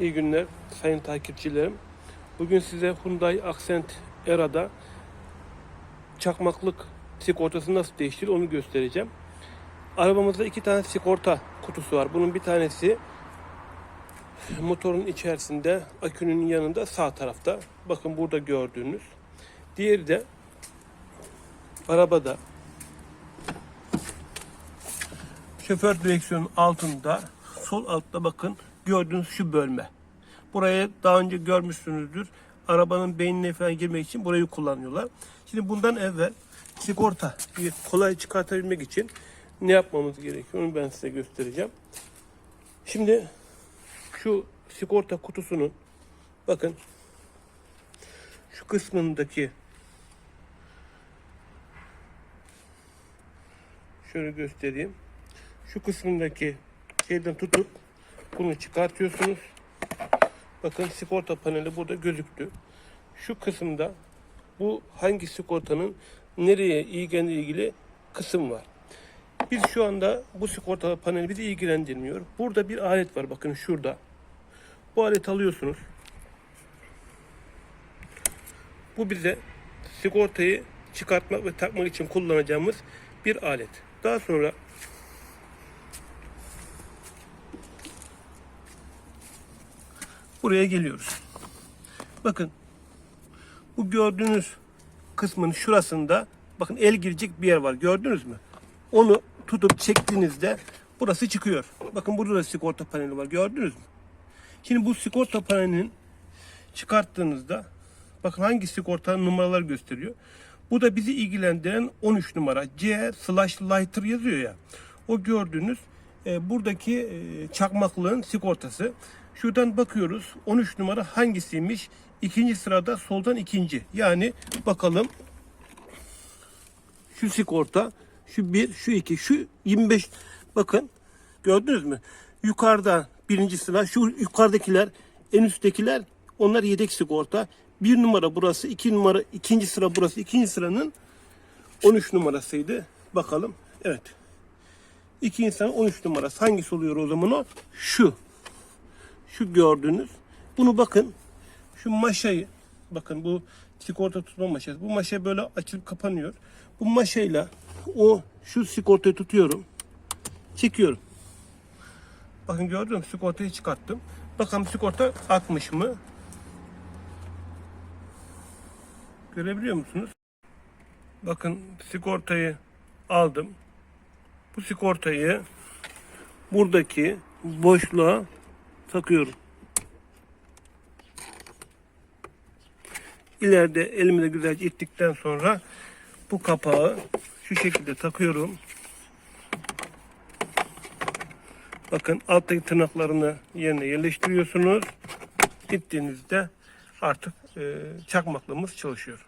İyi günler sayın takipçilerim. Bugün size Hyundai Accent Era'da çakmaklık sigortası nasıl değiştirilir onu göstereceğim. Arabamızda iki tane sigorta kutusu var. Bunun bir tanesi motorun içerisinde, akünün yanında sağ tarafta. Bakın burada gördüğünüz. Diğeri de arabada şoför direksiyonun altında sol altta bakın gördüğünüz şu bölme. Buraya daha önce görmüşsünüzdür. Arabanın beynine falan girmek için burayı kullanıyorlar. Şimdi bundan evvel sigorta kolay çıkartabilmek için ne yapmamız gerekiyor onu ben size göstereceğim. Şimdi şu sigorta kutusunun bakın şu kısmındaki şöyle göstereyim. Şu kısmındaki şeyden tutup bunu çıkartıyorsunuz. Bakın sigorta paneli burada gözüktü. Şu kısımda bu hangi sigortanın nereye ilgilendiği ilgili kısım var. Biz şu anda bu sigorta paneli bizi ilgilendirmiyor. Burada bir alet var bakın şurada. Bu aleti alıyorsunuz. Bu bize sigortayı çıkartmak ve takmak için kullanacağımız bir alet. Daha sonra buraya geliyoruz. Bakın bu gördüğünüz kısmın şurasında bakın el girecek bir yer var. Gördünüz mü? Onu tutup çektiğinizde burası çıkıyor. Bakın burada da sigorta paneli var. Gördünüz mü? Şimdi bu sigorta panelinin çıkarttığınızda bakın hangi sigorta numaralar gösteriyor. Bu da bizi ilgilendiren 13 numara. C slash lighter yazıyor ya. O gördüğünüz e, buradaki e, çakmaklığın sigortası. Şuradan bakıyoruz 13 numara hangisiymiş? İkinci sırada soldan ikinci. Yani bakalım şu sigorta, şu bir, şu iki, şu 25. Bakın gördünüz mü? Yukarıda birinci sıra, şu yukarıdakiler, en üsttekiler onlar yedek sigorta. Bir numara burası, iki numara, ikinci sıra burası. ikinci sıranın 13 numarasıydı. Bakalım. Evet. İki insan 13 numarası. Hangisi oluyor o zaman o? Şu. Şu gördüğünüz. Bunu bakın. Şu maşayı bakın bu sigorta tutma maşası. Bu maşa böyle açılıp kapanıyor. Bu maşayla o şu sigortayı tutuyorum. Çekiyorum. Bakın gördün mü? Sigortayı çıkarttım. Bakalım sigorta akmış mı? Görebiliyor musunuz? Bakın sigortayı aldım. Bu sigortayı buradaki boşluğa takıyorum. İleride elimle güzelce ittikten sonra bu kapağı şu şekilde takıyorum. Bakın alttaki tırnaklarını yerine yerleştiriyorsunuz. Gittiğinizde artık e, çakmaklığımız çalışıyor.